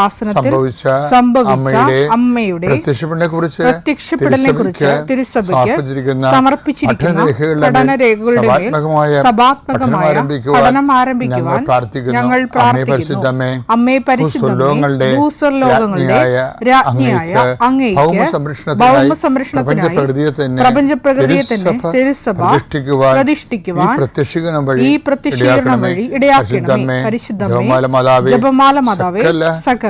കൃപാസനത്തിൽ സംഭവിച്ച അമ്മയുടെ പ്രത്യക്ഷപ്പെടനെ കുറിച്ച് കുറിച്ച് തിരുസഭയ്ക്ക് സമർപ്പിച്ചിരിക്കുന്ന പഠനരേഖകളുടെ സഭാത്മകമായ പഠനം ആരംഭിക്കുവാൻ ഞങ്ങൾ പ്രാർത്ഥിക്കുന്നു. അമ്മേ ഭൂസ്വർലോകങ്ങളുടെ രാജ്ഞിയായ അങ്ങേക്ക് തന്നെ തിരുസഭ പ്രതിഷ്ഠിക്കുവാൻ ഈ പ്രത്യക്ഷീകരണം വഴി ഇടയാക്കണമേ പരിശുദ്ധമേ ജപമാല മാതാവേ സകല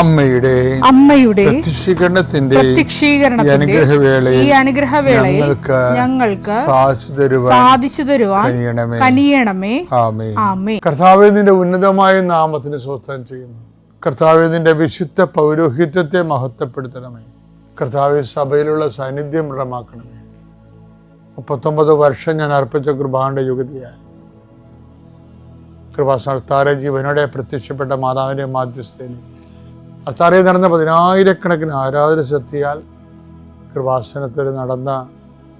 അമ്മയുടെ അമ്മയുടെ പ്രത്യക്ഷീകരണത്തിന്റെ അനുഗ്രഹവേളയിൽ ഈ അനുഗ്രഹവേളയിൽ ഞങ്ങൾക്ക് ഞങ്ങൾക്ക് സാധിച്ചു തരുവാൻ സാധിച്ചു തരുവാൻ കനിയണമേ. ആമേ ആമേ കർത്താവെ നിന്റെ ഉന്നതമായ നാമത്തിന് സ്വസ്ഥം ചെയ്യുന്നു. കർത്താവെ നിന്റെ വിശുദ്ധ പൗരോഹിത്യത്തെ മഹത്വപ്പെടുത്തണമേ. കർത്താവെ സഭയിലുള്ള സാന്നിധ്യം ദൃഢമാക്കണമേ മുപ്പത്തൊമ്പത് വർഷം ഞാൻ അർപ്പിച്ച കൃപാന്റെ യുഗതിയാൽ കൃപാസ്ഥാന ജീവനോടെ പ്രത്യക്ഷപ്പെട്ട മാതാവിന്റെ മാധ്യസ്ഥയിൽ അത്താറയിൽ നടന്ന പതിനായിരക്കണക്കിന് ആരാധന ശക്തിയാൽ കൃപാസനത്തിൽ നടന്ന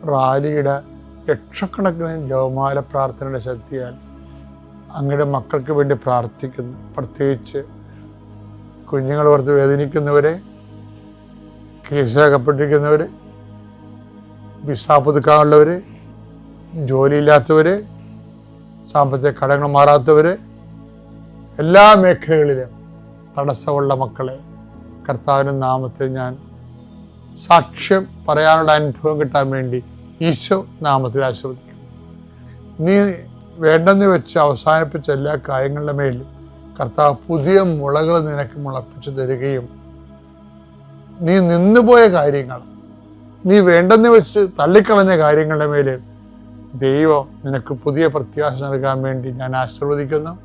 റാലിയുടെ ലക്ഷക്കണക്കിന് ജവമാല പ്രാർത്ഥനയുടെ ശക്തിയാൽ അങ്ങയുടെ മക്കൾക്ക് വേണ്ടി പ്രാർത്ഥിക്കുന്നു. പ്രത്യേകിച്ച് കുഞ്ഞുങ്ങൾ ഓർത്ത് വേദനിക്കുന്നവരെ കേസിലകപ്പെട്ടിരിക്കുന്നവർ വിസ പുതുക്കാനുള്ളവർ ജോലിയില്ലാത്തവർ സാമ്പത്തിക കടങ്ങൾ മാറാത്തവർ എല്ലാ മേഖലകളിലും തടസ്സമുള്ള മക്കളെ കർത്താവിന്റെ നാമത്തിൽ ഞാൻ സാക്ഷ്യം പറയാനുള്ള അനുഭവം കിട്ടാൻ വേണ്ടി ഈശോ നാമത്തിൽ ആശീർവദിക്കുന്നു. നീ വേണ്ടെന്ന് വെച്ച് അവസാനിപ്പിച്ച എല്ലാ കാര്യങ്ങളുടെ മേൽ കർത്താവ് പുതിയ മുളകൾ നിനക്ക് മുളപ്പിച്ചു തരികയും നീ നിന്നുപോയ കാര്യങ്ങൾ നീ വേണ്ടെന്ന് വെച്ച് തള്ളിക്കളഞ്ഞ കാര്യങ്ങളുടെ മേൽ ദൈവം നിനക്ക് പുതിയ പ്രത്യാശ നൽകാൻ വേണ്ടി ഞാൻ ആശീർവദിക്കുന്നു.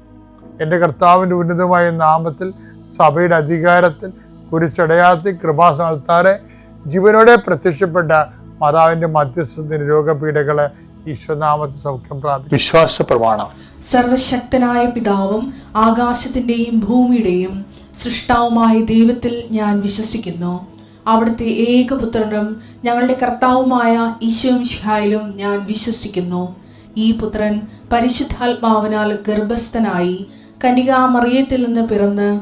എന്റെ കർത്താവിന്റെ ഉന്നതമായ നാമത്തിൽ സഭയുടെ അധികാരത്തിൽ കുരിശടയാത്തി കൃപാസനത്താറെ ജീവനോടെ പ്രത്യക്ഷപ്പെട്ട മാതാവിന്റെ മധ്യസ്ഥത്തിന് രോഗപീഠകളെ ഈശ്വനാമത്തിൽ സൗഖ്യം പ്രാപിക്കും. വിശ്വാസ പ്രമാണം. സർവശക്തനായ പിതാവും ആകാശത്തിന്റെയും ഭൂമിയുടെയും സൃഷ്ടാവുമായ ദൈവത്തിൽ ഞാൻ വിശ്വസിക്കുന്നു. അവിടുത്തെ ഏകപുത്രനും ഞങ്ങളുടെ കർത്താവുമായ ഈശോമിഷിഹായിലും ഞാൻ വിശ്വസിക്കുന്നു. ഈ പുത്രൻ പരിശുദ്ധാത്മാവിനാൽ ഗർഭസ്ഥനായി കനികാമറിയത്തിൽ നിന്ന് പിറന്ന്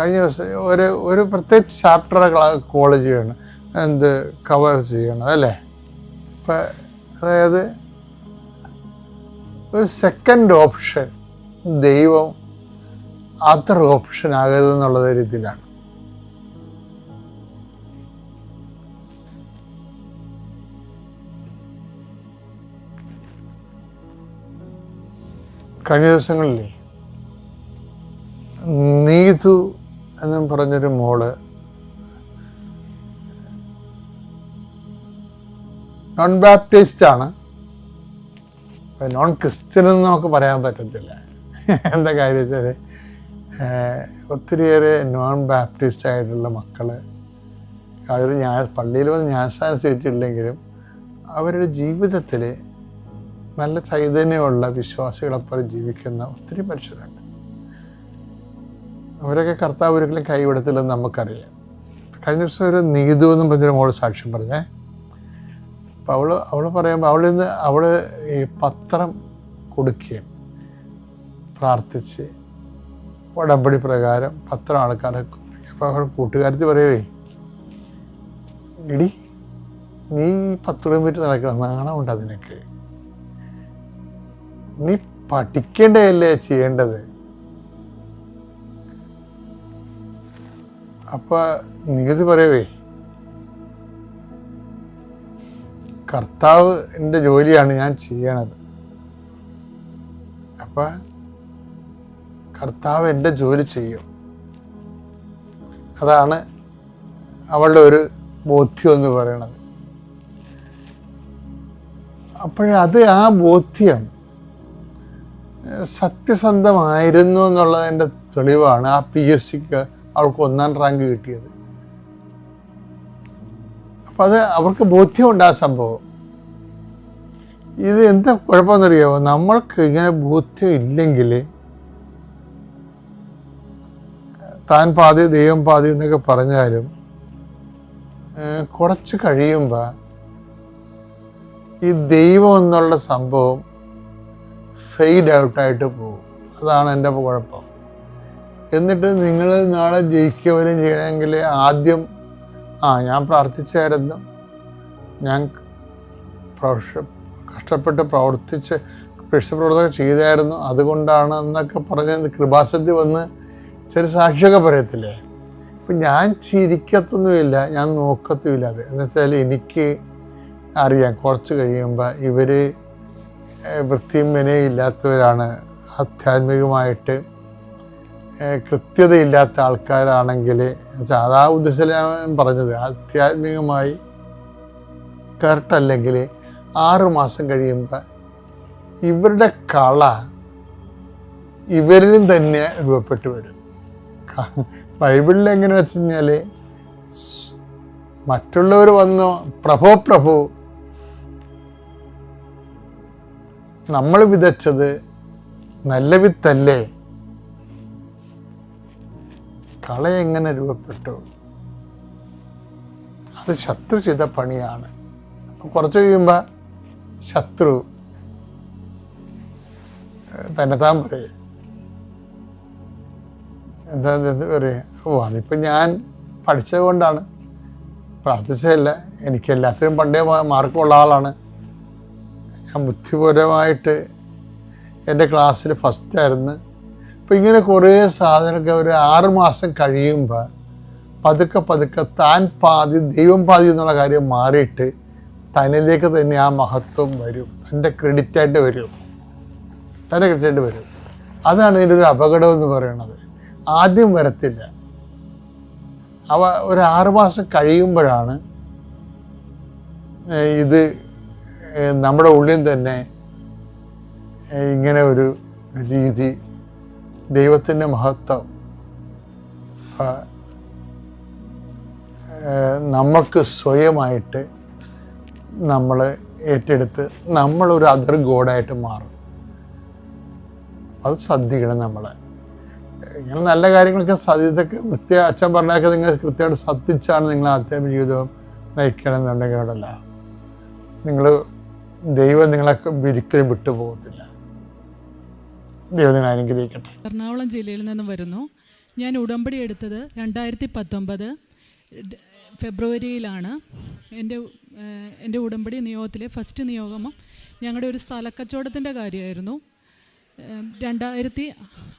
കഴിഞ്ഞ ദിവസം ഒരു ഒരു പ്രത്യേക ചാപ്റ്റർ കോൾ ചെയ്യണം. എന്ത് കവർ ചെയ്യണം അല്ലേ? ഇപ്പം അതായത് ഒരു സെക്കൻഡ് ഓപ്ഷൻ ദൈവം അതർ ഓപ്ഷൻ ആകരുതെന്നുള്ള രീതിയിലാണ്. കഴിഞ്ഞ ദിവസങ്ങളിലേ നീതു എന്നും പറഞ്ഞൊരു മോൾ. നോൺ ബാപ്റ്റിസ്റ്റ് ആണ്. നോൺ ക്രിസ്ത്യൻ എന്ന് നമുക്ക് പറയാൻ പറ്റത്തില്ല. എന്താ കാര്യം വെച്ചാൽ ഒത്തിരിയേറെ നോൺ ബാപ്റ്റിസ്റ്റ് ആയിട്ടുള്ള മക്കൾ അവർ ഞാൻ പള്ളിയിൽ വന്ന് ഞാൻ സ്വീകരിച്ചിട്ടില്ലെങ്കിലും അവരുടെ ജീവിതത്തിൽ നല്ല ചൈതന്യമുള്ള വിശ്വാസികളെപ്പോലെ ജീവിക്കുന്ന ഒത്തിരി മനുഷ്യരുണ്ട്. അവരൊക്കെ കർത്താവ് ഒരിക്കലും കൈവിടത്തില്ലെന്ന് നമുക്കറിയാം. കഴിഞ്ഞ ദിവസം ഒരു നീതു എന്നും പറഞ്ഞൊരു മോൾ സാക്ഷ്യം പറഞ്ഞേ. അപ്പോൾ അവൾ അവൾ പറയുമ്പോൾ അവളിൽ നിന്ന് അവൾ ഈ പത്രം കൊടുക്കുകയും പ്രാർത്ഥിച്ച് ഉടമ്പടി പ്രകാരം പത്രം ആൾക്കാരെ അപ്പോൾ അവൾ കൂട്ടുകാരത്തി പറയുവേ ഇടി നീ പത്ത് കിലോമീറ്റർ നടക്കണം നാണമുണ്ട് അതിനൊക്കെ നീ പഠിക്കേണ്ടതല്ലേ ചെയ്യേണ്ടത്? അപ്പൊ നികുതി പറയവേ. കർത്താവ് എന്റെ ജോലിയാണ് ഞാൻ ചെയ്യണത്. അപ്പൊ കർത്താവ് എന്റെ ജോലി ചെയ്യും. അതാണ് അവളുടെ ഒരു ബോധ്യം എന്ന് പറയണത്. അപ്പോഴത് ആ ബോധ്യം സത്യസന്ധമായിരുന്നു എന്നുള്ളതിന്റെ തെളിവാണ് ആ പി എസ് സിക്ക് അവൾക്ക് ഒന്നാം റാങ്ക് കിട്ടിയത്. അപ്പം അത് അവർക്ക് ബോധ്യമുണ്ട് ആ സംഭവം. ഇത് എന്താ കുഴപ്പമെന്നറിയാമോ നമ്മൾക്ക് ഇങ്ങനെ ബോധ്യം ഇല്ലെങ്കിൽ താൻ പാതി ദൈവം പാതി എന്നൊക്കെ പറഞ്ഞാലും കുറച്ച് കഴിയുമ്പോൾ ഈ ദൈവം എന്നുള്ള സംഭവം ഫെയ്ഡ് ഔട്ടായിട്ട് പോകും. അതാണ് എന്റെ കുഴപ്പം. എന്നിട്ട് നിങ്ങൾ നാളെ ജയിക്കുകയും ചെയ്യണമെങ്കിൽ ആദ്യം ആ ഞാൻ പ്രാർത്ഥിച്ചായിരുന്നു. ഞാൻ പ്രവർഷ കഷ്ടപ്പെട്ട് പ്രവർത്തിച്ച് പ്രവർത്തനം ചെയ്തായിരുന്നു. അതുകൊണ്ടാണ് എന്നൊക്കെ പറഞ്ഞ് കൃപാസത്തിൽ വന്ന് ചെറിയ സാക്ഷിയൊക്കെ പറയത്തില്ലേ? ഇപ്പം ഞാൻ ചിരിക്കത്തൊന്നുമില്ല ഞാൻ നോക്കത്തുമില്ല അത്. എന്ന് വെച്ചാൽ എനിക്ക് അറിയാം കുറച്ച് കഴിയുമ്പോൾ ഇവർ വൃത്തിയും വിനയും ഇല്ലാത്തവരാണ് ആധ്യാത്മികമായിട്ട്. കൃത്യതയില്ലാത്ത ആൾക്കാരാണെങ്കിൽ അതാ ഉദ്ദേശം പറഞ്ഞത്. ആധ്യാത്മികമായി കറക്റ്റല്ലെങ്കിൽ ആറ് മാസം കഴിയുമ്പോൾ ഇവരുടെ കള ഇവരിലും തന്നെ രൂപപ്പെട്ടു വരും. ബൈബിളിൽ എങ്ങനെ വെച്ച് കഴിഞ്ഞാൽ മറ്റുള്ളവർ വന്നു പ്രഭോ പ്രഭു നമ്മൾ വിതച്ചത് നല്ല വിത്തല്ലേ? കള എങ്ങനെ രൂപപ്പെട്ടു. അത് ശത്രു ചെയ്ത പണിയാണ്. കുറച്ച് കഴിയുമ്പോൾ ശത്രു തന്നെ താൻ പറയും. എന്താ ഇത് പറയും? ഓ അതിപ്പോൾ ഞാൻ പഠിച്ചത് കൊണ്ടാണ്. പ്രാർത്ഥിച്ചതല്ല എനിക്ക് എല്ലാത്തിനും പണ്ടേ മാർക്കുള്ള ആളാണ്. ഞാൻ ബുദ്ധിപരമായിട്ട് എന്റെ ക്ലാസ്സിൽ ഫസ്റ്റായിരുന്നു. അപ്പം ഇങ്ങനെ കുറേ സാധനമൊക്കെ ഒരു ആറുമാസം കഴിയുമ്പോൾ പതുക്കെ പതുക്കെ താൻ പാതി ദൈവം പാതി എന്നുള്ള കാര്യം മാറിയിട്ട് തന്നിലേക്ക് തന്നെ ആ മഹത്വം വരും. തന്റെ ക്രെഡിറ്റായിട്ട് വരും. തന്റെ ക്രെഡിറ്റായിട്ട് വരും. അതാണ് ഇതിന്റെ ഒരു അപകടം എന്ന് പറയുന്നത് ആദ്യം വരത്തില്ല. അവ ഒരു ആറുമാസം കഴിയുമ്പോഴാണ് ഇത് നമ്മുടെ ഉള്ളിൽ തന്നെ ഇങ്ങനെ ഒരു രീതി ദൈവത്തിന്റെ മഹത്വം. നമുക്ക് സ്വയമായിട്ട് നമ്മൾ ഏറ്റെടുത്ത് നമ്മളൊരു അതർ ഗോഡായിട്ട് മാറും. അത് ശ്രദ്ധിക്കണം നമ്മളെ. ഇങ്ങനെ നല്ല കാര്യങ്ങളൊക്കെ സത്യത്തൊക്കെ കൃത്യ അച്ഛൻ പറഞ്ഞൊക്കെ നിങ്ങൾ കൃത്യമായിട്ട് ശ്രദ്ധിച്ചാണ് നിങ്ങൾ ആത്മീയ ജീവിതം നയിക്കണമെന്നുണ്ടെങ്കിൽ അവിടെയല്ല നിങ്ങൾ ദൈവം നിങ്ങളെ ഒരിക്കലും വിട്ടുപോകത്തില്ല. ദൈവം നിങ്ങളെ അനുഗ്രഹിക്കട്ടെ. എറണാകുളം ജില്ലയിൽ നിന്ന് വരുന്നു. ഞാൻ ഉടമ്പടി എടുത്തത് രണ്ടായിരത്തി പത്തൊമ്പത് ഫെബ്രുവരിയിലാണ്. എന്റെ എന്റെ ഉടമ്പടി നിയോഗത്തിലെ ഫസ്റ്റ് നിയോഗം ഞങ്ങളുടെ ഒരു സ്ഥലക്കച്ചവടത്തിന്റെ കാര്യമായിരുന്നു. രണ്ടായിരത്തി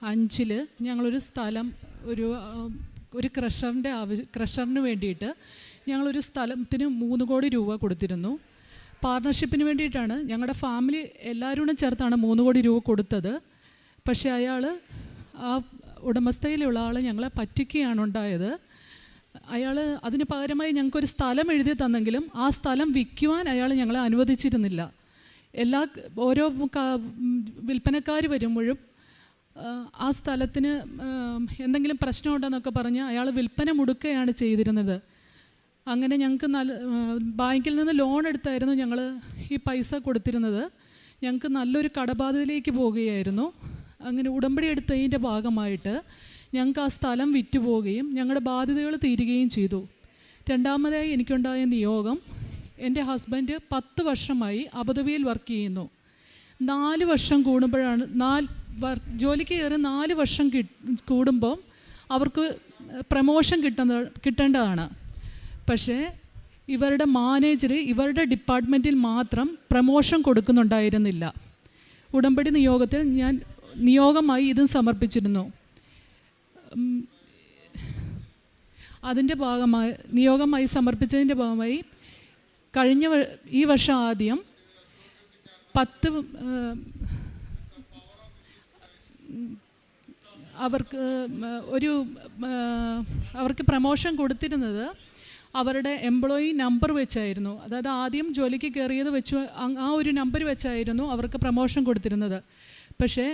അഞ്ചിൽ ഞങ്ങളൊരു സ്ഥലം ഒരു ഒരു ക്രഷറിന്റെ ആവശ്യ ക്രഷറിന് വേണ്ടിയിട്ട് ഞങ്ങളൊരു സ്ഥലത്തിന് മൂന്ന് കോടി രൂപ കൊടുത്തിരുന്നു. പാർട്ണർഷിപ്പിന് വേണ്ടിയിട്ടാണ് ഞങ്ങളുടെ ഫാമിലി എല്ലാവരും ചേർത്താണ് മൂന്ന് കോടി രൂപ കൊടുത്തത്. പക്ഷേ അയാൾ ആ ഉടമസ്ഥയിലുള്ള ആൾ ഞങ്ങളെ പറ്റിക്കുകയാണ് ഉണ്ടായത്. അയാൾ അതിന് പകരമായി ഞങ്ങൾക്കൊരു സ്ഥലം എഴുതി തന്നെങ്കിലും ആ സ്ഥലം വിൽക്കുവാൻ അയാൾ ഞങ്ങളെ അനുവദിച്ചിരുന്നില്ല. എല്ലാ ഓരോ വിൽപ്പനക്കാർ വരുമ്പോഴും ആ, സ്ഥലത്തിന് എന്തെങ്കിലും പ്രശ്നമുണ്ടെന്നൊക്കെ പറഞ്ഞ് അയാൾ വിൽപ്പന മുടുക്കുകയാണ് ചെയ്തിരുന്നത്. അങ്ങനെ ഞങ്ങൾക്ക് നല്ല ബാങ്കിൽ നിന്ന് ലോൺ എടുത്തായിരുന്നു ഞങ്ങൾ ഈ പൈസ കൊടുത്തിരുന്നത്. ഞങ്ങൾക്ക് നല്ലൊരു കടബാധയിലേക്ക് പോവുകയായിരുന്നു. അങ്ങനെ ഉടമ്പടി എടുത്തതിന്റെ ഭാഗമായിട്ട് ഞങ്ങൾക്ക് ആ സ്ഥലം വിറ്റുപോവുകയും ഞങ്ങളുടെ ബാധ്യതകൾ തീരുകയും ചെയ്തു. രണ്ടാമതായി എനിക്കുണ്ടായ നിയോഗം എന്റെ ഹസ്ബൻഡ് പത്ത് വർഷമായി അബുദാബിയിൽ വർക്ക് ചെയ്യുന്നു. നാല് വർഷം കൂടുമ്പോഴാണ് നാല് ജോലിക്ക് കയറി നാല് വർഷം കൂടുമ്പം അവർക്ക് പ്രമോഷൻ കിട്ടുന്ന കിട്ടേണ്ടതാണ്. പക്ഷേ ഇവരുടെ മാനേജർ ഇവരുടെ ഡിപ്പാർട്ട്മെന്റിൽ മാത്രം പ്രമോഷൻ കൊടുക്കുന്നുണ്ടായിരുന്നില്ല. ഉടമ്പടി നിയോഗത്തിൽ ഞാൻ നിയോഗമായി ഇതും സമർപ്പിച്ചിരുന്നു. അതിന്റെ ഭാഗമായി നിയോഗമായി സമർപ്പിച്ചതിന്റെ ഭാഗമായി കഴിഞ്ഞ ഈ വർഷം ആദ്യം പത്ത് അവർക്ക് ഒരു അവർക്ക് പ്രമോഷൻ കൊടുത്തിരുന്നത് അവരുടെ എംപ്ലോയി നമ്പർ വെച്ചായിരുന്നു. അതായത് ആദ്യം ജോലിക്ക് കയറിയത് വെച്ച് ആ ഒരു നമ്പർ വെച്ചായിരുന്നു അവർക്ക് പ്രമോഷൻ കൊടുത്തിരുന്നത്. പക്ഷേ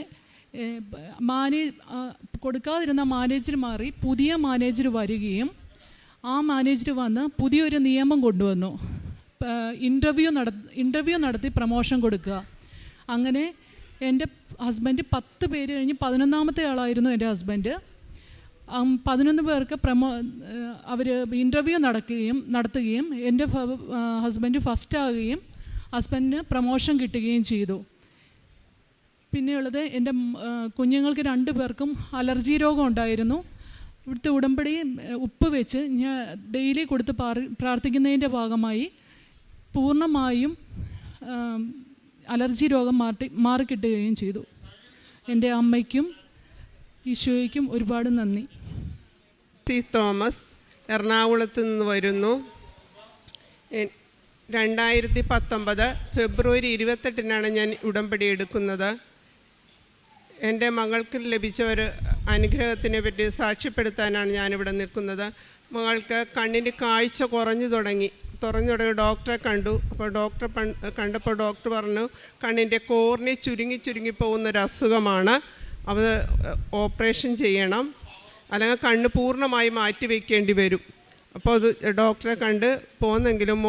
ഏഹ്, ബ- മാനേ കൊടുക്കാതിരുന്ന മാനേജർ മാറി പുതിയ മാനേജർ വരികയും ആ മാനേജർ വന്ന് പുതിയൊരു നിയമം കൊണ്ടുവന്നു. ഇന്റർവ്യൂ നട ഇന്റർവ്യൂ നടത്തി പ്രമോഷൻ കൊടുക്കുക. അങ്ങനെ എന്റെ ഹസ്ബൻഡ് പത്ത് പേര് കഴിഞ്ഞ് പതിനൊന്നാമത്തെ ആളായിരുന്നു എന്റെ ഹസ്ബൻഡ് പതിനൊന്ന് പേർക്ക് പ്രമോ അവർ ഇന്റർവ്യൂ നടക്കുകയും നടത്തുകയും എന്റെ ഹസ്ബൻഡ് ഫസ്റ്റ് ആകുകയും ഹസ്ബൻഡിന് പ്രമോഷൻ കിട്ടുകയും ചെയ്തു. പിന്നെയുള്ളത് എന്റെ കുഞ്ഞുങ്ങൾക്ക് രണ്ട് പേർക്കും അലർജി രോഗം ഉണ്ടായിരുന്നു. ഇവിടുത്തെ ഉടമ്പടി ഉപ്പ് വെച്ച് ഞാൻ ഡെയിലി കൊടുത്ത് പ്രാർത്ഥിക്കുന്നതിന്റെ ഭാഗമായി പൂർണമായും അലർജി രോഗം മാറ്റി മാറിക്കിട്ടുകയും ചെയ്തു. എന്റെ അമ്മയ്ക്കും ഈശോയ്ക്കും ഒരുപാട് നന്ദി. ടി തോമസ് എറണാകുളത്ത് നിന്ന് വരുന്നു. രണ്ടായിരത്തി പത്തൊമ്പത് ഫെബ്രുവരി ഇരുപത്തെട്ടിനാണ് ഞാൻ ഉടമ്പടി എടുക്കുന്നത്. എന്റെ മകൾക്ക് ലഭിച്ച ഒരു അനുഗ്രഹത്തിനെ പറ്റി സാക്ഷ്യപ്പെടുത്താനാണ് ഞാനിവിടെ നിൽക്കുന്നത്. മകൾക്ക് കണ്ണിന്റെ കാഴ്ച കുറഞ്ഞു തുടങ്ങി. തുറഞ്ഞു തുടങ്ങി. ഡോക്ടറെ കണ്ടു. അപ്പോൾ ഡോക്ടറെ കണ്ടപ്പോൾ ഡോക്ടർ പറഞ്ഞു കണ്ണിന്റെ കോറിനെ ചുരുങ്ങി ചുരുങ്ങി പോകുന്നൊരു അസുഖമാണ്. അത് ഓപ്പറേഷൻ ചെയ്യണം. അല്ലെങ്കിൽ കണ്ണ് പൂർണമായി മാറ്റി വയ്ക്കേണ്ടി വരും. അപ്പോൾ അത് ഡോക്ടറെ കണ്ട് പോന്നെങ്കിലും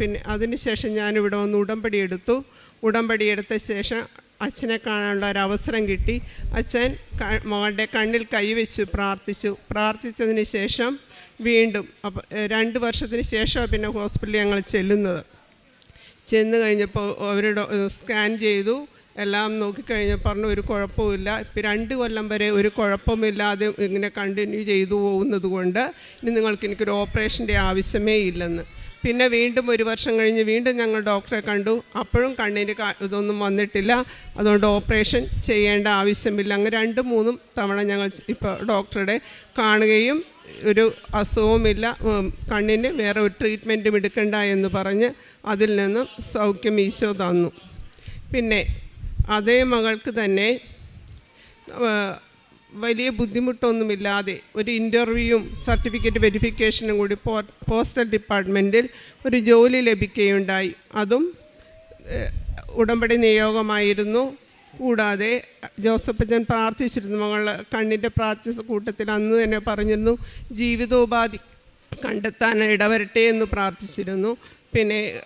പിന്നെ അതിന് ശേഷം ഞാനിവിടെ വന്ന് ഉടമ്പടി എടുത്തു. ഉടമ്പടി എടുത്ത ശേഷം അച്ഛനെ കാണാനുള്ള ഒരു അവസരം കിട്ടി. അച്ഛൻ മകളുടെ കണ്ണിൽ കൈവച്ച് പ്രാർത്ഥിച്ചു. പ്രാർത്ഥിച്ചതിന് ശേഷം വീണ്ടും അപ്പം രണ്ട് വർഷത്തിന് ശേഷം പിന്നെ ഹോസ്പിറ്റലിൽ ഞങ്ങൾ ചെല്ലുന്നത്. ചെന്ന് കഴിഞ്ഞപ്പോൾ അവരുടെ സ്കാൻ ചെയ്തു. എല്ലാം നോക്കിക്കഴിഞ്ഞ് പറഞ്ഞു ഒരു കുഴപ്പമില്ല ഇപ്പം രണ്ട് കൊല്ലം വരെ ഒരു കുഴപ്പമില്ലാതെ ഇങ്ങനെ കണ്ടിന്യൂ ചെയ്തു പോകുന്നത് കൊണ്ട് ഇനി നിങ്ങൾക്ക് എനിക്കൊരു ഓപ്പറേഷന്റെ ആവശ്യമേ ഇല്ലെന്ന്. പിന്നെ വീണ്ടും ഒരു വർഷം കഴിഞ്ഞ് വീണ്ടും ഞങ്ങൾ ഡോക്ടറെ കണ്ടു. അപ്പോഴും കണ്ണിന് ഇതൊന്നും വന്നിട്ടില്ല. അതുകൊണ്ട് ഓപ്പറേഷൻ ചെയ്യേണ്ട ആവശ്യമില്ല. അങ്ങനെ രണ്ടും മൂന്നും തവണ ഞങ്ങൾ ഇപ്പോൾ ഡോക്ടറുടെ കാണുകയും ഒരു അസുഖവുമില്ല. കണ്ണിന് വേറെ ഒരു ട്രീറ്റ്മെന്റും എടുക്കണ്ട എന്ന് പറഞ്ഞ് അതിൽ നിന്നും സൗഖ്യം ഈശോ തന്നു. പിന്നെ അതേ മകൾക്ക് തന്നെ വലിയ ബുദ്ധിമുട്ടൊന്നുമില്ലാതെ ഒരു ഇന്റർവ്യൂവും സർട്ടിഫിക്കറ്റ് വെരിഫിക്കേഷനും കൂടി പോസ്റ്റൽ ഡിപ്പാർട്ട്മെന്റിൽ ഒരു ജോലി ലഭിക്കുകയുണ്ടായി. അതും ഉടമ്പടി നിയോഗമായിരുന്നു. കൂടാതെ ജോസഫജൻ പ്രാർത്ഥിച്ചിരുന്നു. മകൾ കണ്ണിന്റെ പ്രാർത്ഥിച്ച കൂട്ടത്തിൽ അന്ന് തന്നെ പറഞ്ഞിരുന്നു ജീവിതോപാധി കണ്ടെത്താൻ ഇടവരട്ടെ എന്ന് പ്രാർത്ഥിച്ചിരുന്നു. പിന്നെ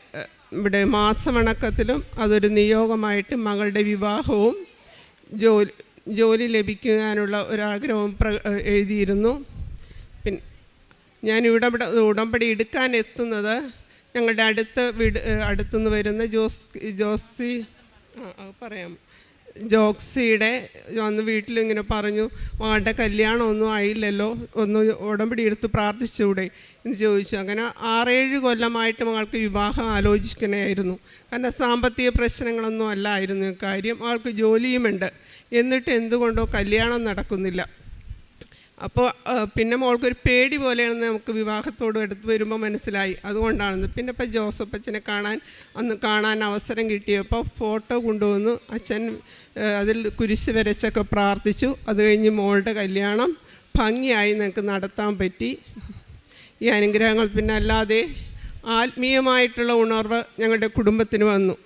ഇവിടെ മാസവണക്കത്തിലും അതൊരു നിയോഗമായിട്ട് മകളുടെ വിവാഹവും ജോലി ജോലി ലഭിക്കാനുള്ള ഒരാഗ്രഹം പ്ര എഴുതിയിരുന്നു. പിന്നെ ഞാൻ ഇവിടെ ഉടമ്പടി എടുക്കാൻ എത്തുന്നത് ഞങ്ങളുടെ അടുത്ത വീട് അടുത്തുനിന്ന് വരുന്ന ജോസ് ജോസി പറയാം. ജോക്സിയുടെ വന്ന് വീട്ടിലിങ്ങനെ പറഞ്ഞു മകളുടെ കല്യാണമൊന്നും ആയില്ലല്ലോ ഒന്ന് ഉടമ്പടി എടുത്ത് പ്രാർത്ഥിച്ചുകൂടെ? എന്ന് ചോദിച്ചു. അങ്ങനെ ആറേഴ് കൊല്ലമായിട്ട് മകൾക്ക് വിവാഹം ആലോചിക്കണമായിരുന്നു. കാരണം സാമ്പത്തിക പ്രശ്നങ്ങളൊന്നും അല്ലായിരുന്നു. കാര്യം ആൾക്ക് ജോലിയുമുണ്ട്. എന്നിട്ട് എന്തുകൊണ്ടോ കല്യാണം നടക്കുന്നില്ല. അപ്പോൾ പിന്നെ മോൾക്കൊരു പേടി പോലെയാണെന്ന് നമുക്ക് വിവാഹത്തോട് അടുത്ത് വരുമ്പോൾ മനസ്സിലായി. അതുകൊണ്ടാണെന്ന്. പിന്നെ ഇപ്പോൾ ജോസഫ് അച്ഛനെ കാണാൻ അന്ന് കാണാൻ അവസരം കിട്ടിയപ്പോൾ ഫോട്ടോ കൊണ്ടുവന്നു. അച്ഛൻ അതിൽ കുരിശ് വരച്ചൊക്കെ പ്രാർത്ഥിച്ചു. അത് കഴിഞ്ഞ് മോളുടെ കല്യാണം ഭംഗിയായി ഞങ്ങൾക്ക് നടത്താൻ പറ്റി. ഈ അനുഗ്രഹങ്ങൾ പിന്നെ അല്ലാതെ ആത്മീയമായിട്ടുള്ള ഉണർവ് ഞങ്ങളുടെ കുടുംബത്തിന് വന്നു.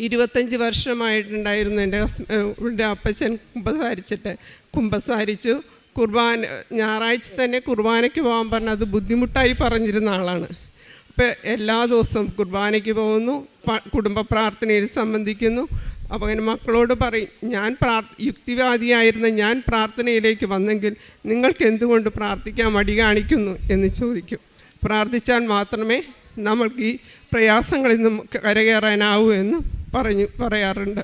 ഇരുപത്തഞ്ച് വർഷമായിട്ടുണ്ടായിരുന്നു എന്റെ ഹസ്ബന്റെ അപ്പച്ചൻ കുമ്പസാരിച്ചിട്ട്. കുമ്പസാരിച്ചു. കുർബാന ഞായറാഴ്ച തന്നെ കുർബാനയ്ക്ക് പോകാൻ പറഞ്ഞാൽ അത് ബുദ്ധിമുട്ടായി പറഞ്ഞിരുന്ന ആളാണ്. അപ്പോൾ എല്ലാ ദിവസവും കുർബാനയ്ക്ക് പോകുന്നു കുടുംബ പ്രാർത്ഥനയിൽ സംബന്ധിക്കുന്നു. അപ്പോൾ അങ്ങനെ മക്കളോട് പറയും ഞാൻ പ്രാർ യുക്തിവാദിയായിരുന്ന ഞാൻ പ്രാർത്ഥനയിലേക്ക് വന്നെങ്കിൽ നിങ്ങൾക്ക് എന്തുകൊണ്ട് പ്രാർത്ഥിക്കാൻ മടി കാണിക്കുന്നു? എന്ന് ചോദിക്കും. പ്രാർത്ഥിച്ചാൽ മാത്രമേ നമ്മൾക്ക് ഈ പ്രയാസങ്ങളിൽ നിന്നും കരകയറാനാവൂ എന്ന് പറഞ്ഞു പറയാറുണ്ട്.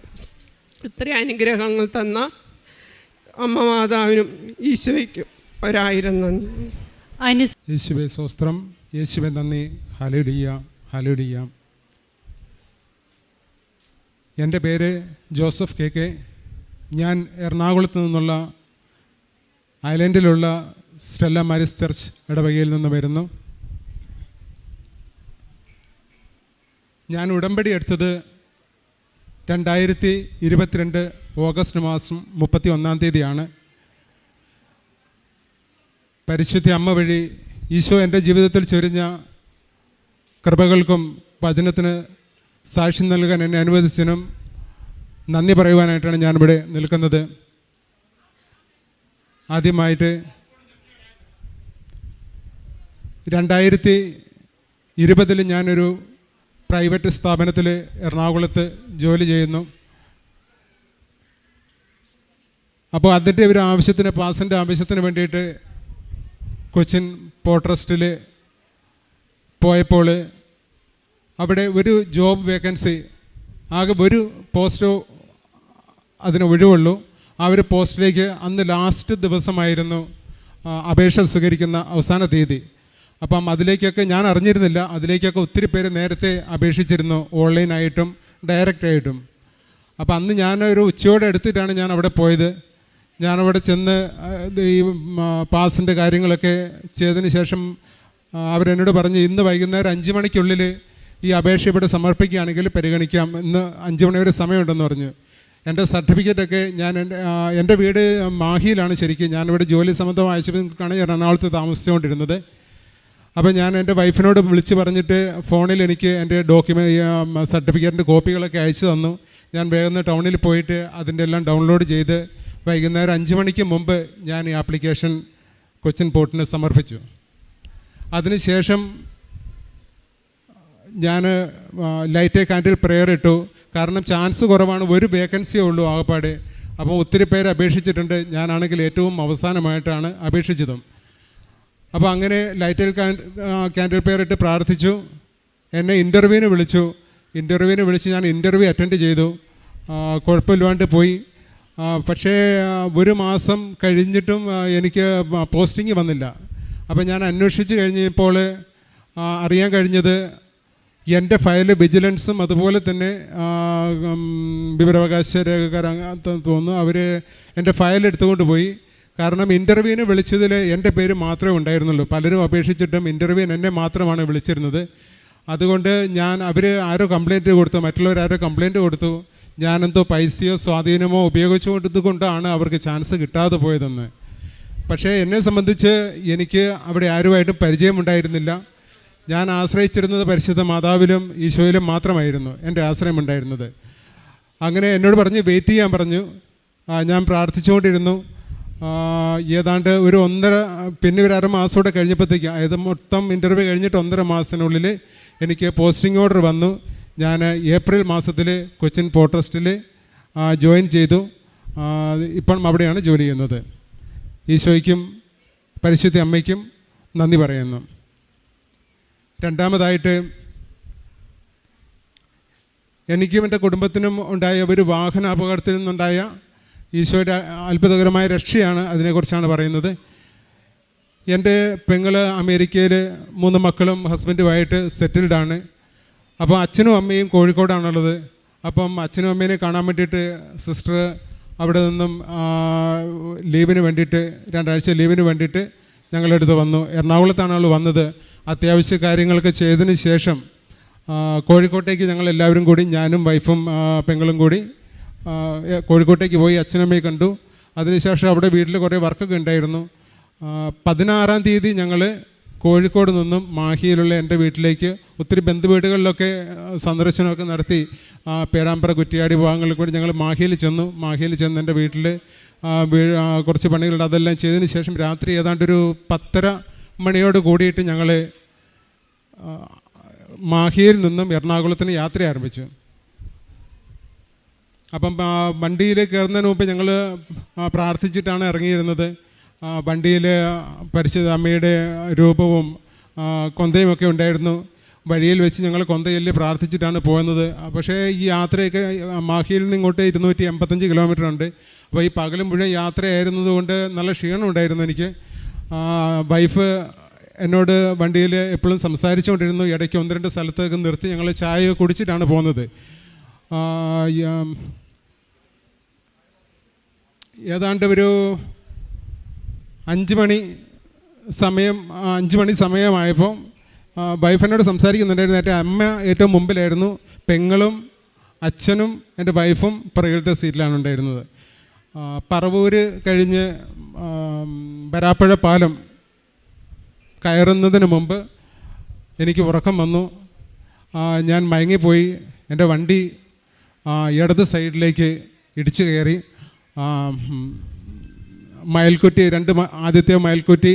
ഇത്രയും അനുഗ്രഹങ്ങൾ തന്ന അമ്മ മാതാവിനും ഈശോയ്ക്കും ഒരായിരം നന്ദി. യേശുവെ സ്വസ്ത്രം. യേശുവെ നന്ദി. ഹലുടിയ ഹലുടിയ എന്റെ പേര് ജോസഫ് കെ കെ. ഞാൻ എറണാകുളത്ത് നിന്നുള്ള ഐലൻഡിലുള്ള സ്റ്റെല്ല മാരിസ് ചർച്ച് ഇടവകയിൽ നിന്ന് വരുന്നു. ഞാൻ ഉടമ്പടി എടുത്തത് രണ്ടായിരത്തി ഇരുപത്തിരണ്ട് ഓഗസ്റ്റ് മാസം മുപ്പത്തി ഒന്നാം തീയതിയാണ്. പരിശുദ്ധ അമ്മ വഴി ഈശോ എന്റെ ജീവിതത്തിൽ ചൊരിഞ്ഞ കൃപകൾക്കും വചനത്തിന് സാക്ഷ്യം നൽകാൻ എന്നെ അനുവദിച്ചതിനും നന്ദി പറയുവാനായിട്ടാണ് ഞാനിവിടെ നിൽക്കുന്നത്. ആദ്യമായിട്ട് രണ്ടായിരത്തി ഇരുപതിൽ ഞാനൊരു പ്രൈവറ്റ് സ്ഥാപനത്തിൽ എറണാകുളത്ത് ജോലി ചെയ്യുന്നു. അപ്പോൾ അതിന്റെ ഒരു ആവശ്യത്തിന് പാസിന്റെ ആവശ്യത്തിന് വേണ്ടിയിട്ട് കൊച്ചിൻ പോർട്ട് ട്രസ്റ്റിൽ പോയപ്പോൾ അവിടെ ഒരു ജോബ് വേക്കൻസി ആകെ ഒരു പോസ്റ്റോ അതിന് ഒഴിവുള്ളൂ. ആ ഒരു പോസ്റ്റിലേക്ക് അന്ന് ലാസ്റ്റ് ദിവസമായിരുന്നു അപേക്ഷ സ്വീകരിക്കുന്ന അവസാന തീയതി. അപ്പം അതിലേക്കൊക്കെ ഞാൻ അറിഞ്ഞിരുന്നില്ല. അതിലേക്കൊക്കെ ഒത്തിരി പേര് നേരത്തെ അപേക്ഷിച്ചിരുന്നു. ഓൺലൈനായിട്ടും ഡയറക്റ്റായിട്ടും അപ്പം അന്ന് ഞാനൊരു ഉച്ചയോടെ എടുത്തിട്ടാണ് ഞാൻ അവിടെ പോയത്. ഞാനവിടെ ചെന്ന് ഈ പാസിന്റെ കാര്യങ്ങളൊക്കെ ചെയ്തതിന് ശേഷം അവരെന്നോട് പറഞ്ഞ് ഇന്ന് വൈകുന്നേരം അഞ്ച് മണിക്കുള്ളിൽ ഈ അപേക്ഷ ഇവിടെ സമർപ്പിക്കുകയാണെങ്കിൽ പരിഗണിക്കാം. ഇന്ന് അഞ്ച് മണി വരെ സമയമുണ്ടെന്ന് പറഞ്ഞു. എന്റെ സർട്ടിഫിക്കറ്റൊക്കെ ഞാൻ എന്റെ എന്റെ വീട് മാഹിയിലാണ് ശരിക്കും. ഞാനിവിടെ ജോലി സംബന്ധം ആവശ്യപ്പെട്ടാണ് ഞാൻ എറണാകുളത്ത് താമസിച്ചുകൊണ്ടിരുന്നത്. അപ്പോൾ ഞാൻ എന്റെ വൈഫിനോട് വിളിച്ച് പറഞ്ഞിട്ട് ഫോണിൽ എനിക്ക് എന്റെ ഡോക്യുമെന്റ് സർട്ടിഫിക്കറ്റിന്റെ കോപ്പികളൊക്കെ അയച്ചു തന്നു. ഞാൻ വേഗം ടൗണിൽ പോയിട്ട് അതിന്റെ എല്ലാം ഡൗൺലോഡ് ചെയ്ത് വൈകുന്നേരം അഞ്ച് മണിക്ക് മുമ്പ് ഞാൻ ഈ ആപ്ലിക്കേഷൻ കൊച്ചിൻ പോർട്ടിന് സമർപ്പിച്ചു. അതിനുശേഷം ഞാൻ ലൈറ്റ് കാൻഡിൽ പ്രെയർ ഇട്ടു. കാരണം ചാൻസ് കുറവാണ് ഒരു വേക്കൻസിയേ ഉള്ളൂ ആകപ്പാടെ. അപ്പോൾ ഒത്തിരി പേര് അപേക്ഷിച്ചിട്ടുണ്ട്. ഞാനാണെങ്കിൽ ഏറ്റവും അവസാനമായിട്ടാണ് അപേക്ഷിച്ചതും. അപ്പോൾ അങ്ങനെ ലൈറ്റിൽ ക്യാൻഡിൽ പെയർ ഇട്ട് പ്രാർത്ഥിച്ചു. എന്നെ ഇന്റർവ്യൂവിന് വിളിച്ചു. ഇന്റർവ്യൂവിന് വിളിച്ച് ഞാൻ ഇന്റർവ്യൂ അറ്റൻഡ് ചെയ്തു. കുഴപ്പമില്ലാണ്ട് പോയി. പക്ഷേ ഒരു മാസം കഴിഞ്ഞിട്ടും എനിക്ക് പോസ്റ്റിംഗ് വന്നില്ല. അപ്പോൾ ഞാൻ അന്വേഷിച്ച് കഴിഞ്ഞപ്പോൾ അറിയാൻ കഴിഞ്ഞത് എന്റെ ഫയൽ വിജിലൻസും അതുപോലെ തന്നെ വിവരാവകാശ രേഖക്കാർ തോന്നുന്നു. അവർ എന്റെ ഫയൽ എടുത്തുകൊണ്ട് പോയി. കാരണം ഇന്റർവ്യൂവിന് വിളിച്ചതിൽ എന്റെ പേര് മാത്രമേ ഉണ്ടായിരുന്നുള്ളൂ. പലരും അപേക്ഷിച്ചിട്ടും ഇന്റർവ്യൂവിന് എന്നെ മാത്രമാണ് വിളിച്ചിരുന്നത്. അതുകൊണ്ട് ഞാൻ അവർ ആരോ കംപ്ലയിന്റ് കൊടുത്തു മറ്റുള്ളവരാരോ കംപ്ലയിന്റ് കൊടുത്തു. ഞാനെന്തോ പൈസയോ സ്വാധീനമോ ഉപയോഗിച്ചുകൊണ്ടതുകൊണ്ടാണ് അവർക്ക് ചാൻസ് കിട്ടാതെ പോയതെന്ന്. പക്ഷേ എന്നെ സംബന്ധിച്ച് എനിക്ക് അവിടെ ആരുമായിട്ടും പരിചയമുണ്ടായിരുന്നില്ല ഞാൻ ആശ്രയിച്ചിരുന്നത് പരിശുദ്ധ മാതാവിലും ഈശോയിലും മാത്രമായിരുന്നു എന്റെ ആശ്രയം ഉണ്ടായിരുന്നത്. അങ്ങനെ എന്നോട് പറഞ്ഞ് വെയിറ്റ് ചെയ്യാൻ പറഞ്ഞു. ഞാൻ പ്രാർത്ഥിച്ചുകൊണ്ടിരുന്നു. ഏതാണ്ട് ഒരു ഒന്നര പിന്നെ ഒരു അരമാസം കൂടെ കഴിഞ്ഞപ്പോഴത്തേക്ക് അതായത് മൊത്തം ഇന്റർവ്യൂ കഴിഞ്ഞിട്ട് ഒന്നര മാസത്തിനുള്ളിൽ എനിക്ക് പോസ്റ്റിംഗ് ഓർഡർ വന്നു. ഞാൻ ഏപ്രിൽ മാസത്തിൽ കൊച്ചിൻ പോട്രസ്റ്റിൽ ട്രസ്റ്റിൽ ജോയിൻ ചെയ്തു. ഇപ്പം അവിടെയാണ് ജോലി ചെയ്യുന്നത്. ഈശോയ്ക്കും പരിശുദ്ധ അമ്മയ്ക്കും നന്ദി പറയുന്നു. രണ്ടാമതായിട്ട് എനിക്കും എന്റെ കുടുംബത്തിനും ഉണ്ടായ ഒരു വാഹന അപകടത്തിൽ നിന്നുണ്ടായ ഈശോയുടെ അത്ഭുതകരമായ രക്ഷയാണ് അതിനെക്കുറിച്ചാണ് പറയുന്നത്. എന്റെ പെങ്ങൾ അമേരിക്കയിൽ മൂന്ന് മക്കളും ഹസ്ബൻഡുമായിട്ട് സെറ്റിൽഡാണ് അപ്പോൾ അച്ഛനും അമ്മയും കോഴിക്കോടാണുള്ളത്. അപ്പം അച്ഛനും അമ്മേനെ കാണാൻ വേണ്ടിയിട്ട് സിസ്റ്റർ അവിടെ നിന്നും ലീവിന് വേണ്ടിയിട്ട് രണ്ടാഴ്ച ലീവിന് വേണ്ടിയിട്ട് ഞങ്ങളുടെ അടുത്ത് വന്നു. എറണാകുളത്താണ് അവൾ വന്നത്. അത്യാവശ്യ കാര്യങ്ങളൊക്കെ ചെയ്തതിന് ശേഷം കോഴിക്കോട്ടേക്ക് ഞങ്ങൾ എല്ലാവരും കൂടി ഞാനും വൈഫും പെങ്ങളും കൂടി കോഴിക്കോട്ടേക്ക് പോയി അച്ഛനമ്മയെ കണ്ടു. അതിനുശേഷം അവിടെ വീട്ടിൽ കുറേ വർക്കൊക്കെ ഉണ്ടായിരുന്നു. പതിനാറാം തീയതി ഞങ്ങൾ കോഴിക്കോട് നിന്നും മാഹിയിലുള്ള എന്റെ വീട്ടിലേക്ക് ഒത്തിരി ബന്ധുവീടുകളിലൊക്കെ സന്ദർശനമൊക്കെ നടത്തി പേരാമ്പ്ര കുറ്റിയാടി ഭാഗങ്ങളിൽ കൂടി ഞങ്ങൾ മാഹിയിൽ ചെന്നു. മാഹിയിൽ ചെന്ന് എന്റെ വീട്ടിൽ കുറച്ച് പണികളുണ്ട്. അതെല്ലാം ചെയ്തതിന് ശേഷം രാത്രി ഏതാണ്ട് ഒരു പത്തര മണിയോട് കൂടിയിട്ട് ഞങ്ങൾ മാഹിയിൽ നിന്നും എറണാകുളത്തിന് യാത്ര ആരംഭിച്ചു. അപ്പം വണ്ടിയിൽ കയറുന്നതിന് മുമ്പ് ഞങ്ങൾ പ്രാർത്ഥിച്ചിട്ടാണ് ഇറങ്ങിയിരുന്നത്. വണ്ടിയിൽ പരിശുദ്ധ അമ്മയുടെ രൂപവും ആ, കൊന്തയും ഒക്കെ ഉണ്ടായിരുന്നു. വഴിയിൽ വെച്ച് ഞങ്ങൾ കൊന്തയിൽ പ്രാർത്ഥിച്ചിട്ടാണ് പോകുന്നത് പക്ഷേ ഈ യാത്രയൊക്കെ മാഹിയിൽ നിന്ന് ഇങ്ങോട്ട് ഇരുന്നൂറ്റി എൺപത്തഞ്ച് കിലോമീറ്റർ ഉണ്ട്. അപ്പോൾ ഈ പകലും മുഴുവൻ യാത്രയായിരുന്നതുകൊണ്ട് നല്ല ക്ഷീണം ഉണ്ടായിരുന്നു എനിക്ക്. വൈഫ് എന്നോട് വണ്ടിയിൽ എപ്പോഴും സംസാരിച്ചുകൊണ്ടിരുന്നു. ഇടയ്ക്ക് ഒന്ന് രണ്ട് സ്ഥലത്തൊക്കെ നിർത്തി ഞങ്ങൾ ചായ കുടിച്ചിട്ടാണ് പോകുന്നത് ഏതാണ്ട് ഒരു അഞ്ച് മണി സമയം അഞ്ച് മണി സമയമായപ്പോൾ വൈഫിനോട് സംസാരിക്കുന്നുണ്ടായിരുന്നു. എന്റെ അമ്മ ഏറ്റവും മുമ്പിലായിരുന്നു. പെങ്ങളും അച്ഛനും എന്റെ വൈഫും പുറകിലത്തെ സീറ്റിലാണ് ഉണ്ടായിരുന്നത്. പറവൂര് കഴിഞ്ഞ് വരാപ്പുഴ പാലം കയറുന്നതിന് മുമ്പ് എനിക്ക് ഉറക്കം വന്നു. ഞാൻ മയങ്ങിപ്പോയി. എന്റെ വണ്ടി ഇടത് സൈഡിലേക്ക് ഇടിച്ചു കയറി. മയൽക്കുറ്റി രണ്ട് ആദ്യത്തെ മയൽക്കുറ്റി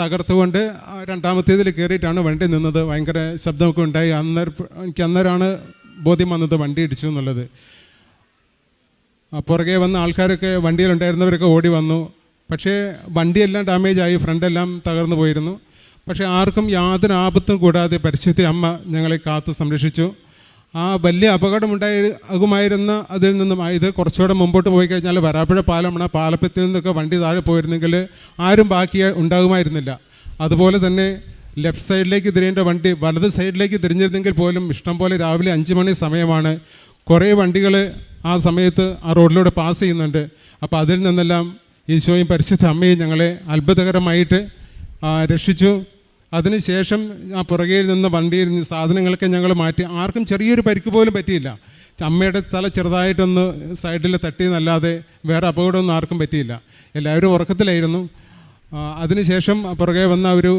തകർത്തുകൊണ്ട് രണ്ടാമത്തേതിൽ കയറിയിട്ടാണ് വണ്ടി നിന്നത്. ഭയങ്കര ശബ്ദമൊക്കെ ഉണ്ടായി. അന്നേരം എനിക്ക് അന്നേരമാണ് ബോധ്യം വന്നത് വണ്ടി ഇടിച്ചു എന്നുള്ളത്. പുറകെ വന്ന ആൾക്കാരൊക്കെ വണ്ടിയിലുണ്ടായിരുന്നവരൊക്കെ ഓടി വന്നു. പക്ഷേ വണ്ടിയെല്ലാം ഡാമേജ് ആയി ഫ്രണ്ടെല്ലാം തകർന്നു പോയിരുന്നു. പക്ഷേ ആർക്കും യാതൊരു ആപത്തും കൂടാതെ പരിശുദ്ധ അമ്മ ഞങ്ങളെ കാത്തു സംരക്ഷിച്ചു. ആ വലിയ അപകടമുണ്ടായി ആകുമായിരുന്ന അതിൽ നിന്നും ഇത് കുറച്ചുകൂടെ മുമ്പോട്ട് പോയി കഴിഞ്ഞാൽ വരാപ്പുഴ പാലമാണ്. പാലപ്പത്തിൽ നിന്നൊക്കെ വണ്ടി താഴെ പോയിരുന്നെങ്കിൽ ആരും ബാക്കി ഉണ്ടാകുമായിരുന്നില്ല. അതുപോലെ തന്നെ ലെഫ്റ്റ് സൈഡിലേക്ക് തിരിയേണ്ട വണ്ടി വലത് സൈഡിലേക്ക് തിരിഞ്ഞിരുന്നെങ്കിൽ പോലും ഇഷ്ടം പോലെ രാവിലെ അഞ്ച് മണി സമയമാണ്. കുറേ വണ്ടികൾ ആ സമയത്ത് ആ റോഡിലൂടെ പാസ് ചെയ്യുന്നുണ്ട്. അപ്പോൾ അതിൽ നിന്നെല്ലാം ഈശോയും പരിശുദ്ധ അമ്മയും ഞങ്ങളെ അത്ഭുതകരമായിട്ട് രക്ഷിച്ചു. അതിനുശേഷം ആ പുറകയിൽ നിന്ന് വണ്ടിയിൽ നിന്ന് സാധനങ്ങളൊക്കെ ഞങ്ങൾ മാറ്റി. ആർക്കും ചെറിയൊരു പരിക്ക് പോലും പറ്റിയില്ല. അമ്മയുടെ തല ചെറുതായിട്ടൊന്ന് സൈഡിൽ തട്ടിയെന്നല്ലാതെ വേറെ അപകടമൊന്നും ആർക്കും പറ്റിയില്ല. എല്ലാവരും ഉറക്കത്തിലായിരുന്നു. അതിനുശേഷം പുറകെ വന്ന ഒരു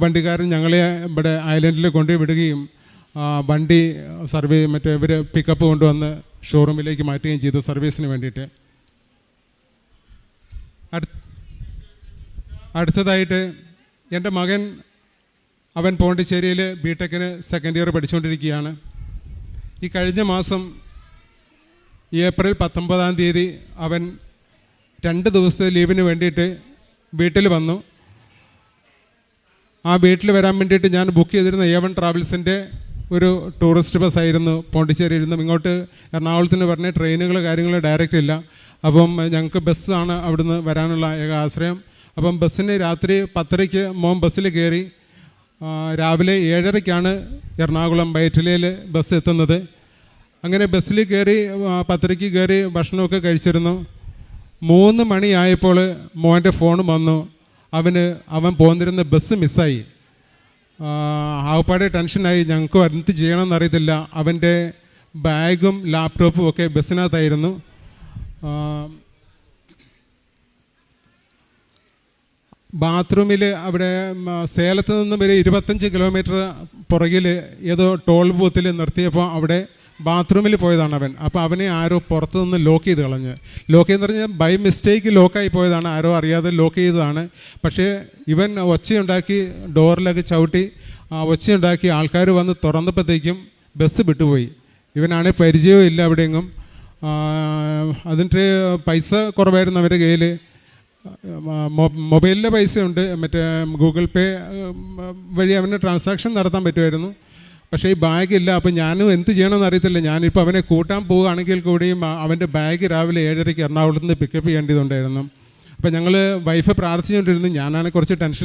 വണ്ടിക്കാരൻ ഞങ്ങളെ ഇവിടെ ഐലൻഡിൽ കൊണ്ടുപോയി വിടുകയും ആ, വണ്ടി സർവീ മറ്റേ ഇവർ പിക്കപ്പ് കൊണ്ടുവന്ന് ഷോറൂമിലേക്ക് മാറ്റുകയും ചെയ്തു സർവീസിന് വേണ്ടിയിട്ട്. അടുത്ത അടുത്തതായിട്ട് എന്റെ മകൻ അവൻ പോണ്ടിച്ചേരിയിൽ ബി ടെക്കിന് സെക്കൻഡ് ഇയർ പഠിച്ചുകൊണ്ടിരിക്കുകയാണ്. ഈ കഴിഞ്ഞ മാസം ഏപ്രിൽ പത്തൊമ്പതാം തീയതി അവൻ രണ്ട് ദിവസത്തെ ലീവിന് വേണ്ടിയിട്ട് വീട്ടിൽ വന്നു. ആ വീട്ടിൽ വരാൻ വേണ്ടിയിട്ട് ഞാൻ ബുക്ക് ചെയ്തിരുന്ന എ വൺ ട്രാവൽസിന്റെ ഒരു ടൂറിസ്റ്റ് ബസ് ആയിരുന്നു പോണ്ടിച്ചേരിയിൽ നിന്നും ഇങ്ങോട്ട് എറണാകുളത്തിന് പറഞ്ഞ ട്രെയിനുകൾ കാര്യങ്ങൾ ഡയറക്റ്റ് ഇല്ല. അപ്പം ഞങ്ങൾക്ക് ബസ്സാണ് അവിടുന്ന് വരാനുള്ള ഏക ആശ്രയം. അപ്പം ബസ്സിന് രാത്രി പത്തരയ്ക്ക് മോൻ ബസ്സിൽ കയറി രാവിലെ ഏഴരയ്ക്കാണ് എറണാകുളം ബൈറ്റിലയിൽ ബസ് എത്തുന്നത്. അങ്ങനെ ബസ്സിൽ കയറി പത്തരയ്ക്ക് കയറി ഭക്ഷണമൊക്കെ കഴിച്ചിരുന്നു. മൂന്ന് മണിയായപ്പോൾ മോന്റെ ഫോൺ വന്നു. അവന് അവൻ പോന്നിരുന്ന ബസ് മിസ്സായി ആവപ്പാടെ ടെൻഷനായി. ഞങ്ങൾക്ക് എന്ത് ചെയ്യണമെന്ന് അറിയത്തില്ല. അവന്റെ ബാഗും ലാപ്ടോപ്പും ഒക്കെ ബസ്സിനകത്തായിരുന്നു ബാത്റൂമിൽ അവിടെ സേലത്ത് നിന്നും ഒരു ഇരുപത്തഞ്ച് കിലോമീറ്റർ പുറകിൽ ഏതോ ടോൾ ബൂത്തിൽ നിർത്തിയപ്പോൾ അവിടെ ബാത്റൂമിൽ പോയതാണ് അവൻ. അപ്പോൾ അവനെ ആരോ പുറത്തു നിന്ന് ലോക്ക് ചെയ്ത് കളഞ്ഞ്. ലോക്ക് ചെയ്തെന്ന് പറഞ്ഞാൽ ബൈ മിസ്റ്റേക്ക് ലോക്കായി പോയതാണ്. ആരോ അറിയാതെ ലോക്ക് ചെയ്തതാണ്. പക്ഷേ ഇവൻ ഒച്ചയുണ്ടാക്കി ഡോറിലൊക്കെ ചവിട്ടി ഒച്ചയുണ്ടാക്കി ആൾക്കാർ വന്ന് തുറന്നപ്പോഴത്തേക്കും ബസ് വിട്ടുപോയി. ഇവനാണെങ്കിൽ പരിചയവും ഇല്ല എവിടെയെങ്ങും അതിന്റെ പൈസ കുറവായിരുന്നു അവരുടെ കയ്യിൽ മൊബൈലിലെ ഉണ്ട് മറ്റേ ഗൂഗിൾ പേ വഴി അവന് ട്രാൻസാക്ഷൻ നടത്താൻ പറ്റുമായിരുന്നു. പക്ഷേ ഈ ബാഗ് ഇല്ല. അപ്പോൾ ഞാനും എന്ത് ചെയ്യണമെന്ന് അറിയത്തില്ല. ഞാനിപ്പോൾ അവനെ കൂട്ടാൻ പോവുകയാണെങ്കിൽ കൂടിയും അവന്റെ ബാഗ് രാവിലെ ഏഴരയ്ക്ക് എറണാകുളത്ത് നിന്ന് പിക്കപ്പ് ചെയ്യേണ്ടതുണ്ടായിരുന്നു. അപ്പോൾ ഞങ്ങൾ വൈഫ് പ്രാർത്ഥിച്ചുകൊണ്ടിരുന്നു. ഞാനാണ് കുറച്ച് ടെൻഷൻ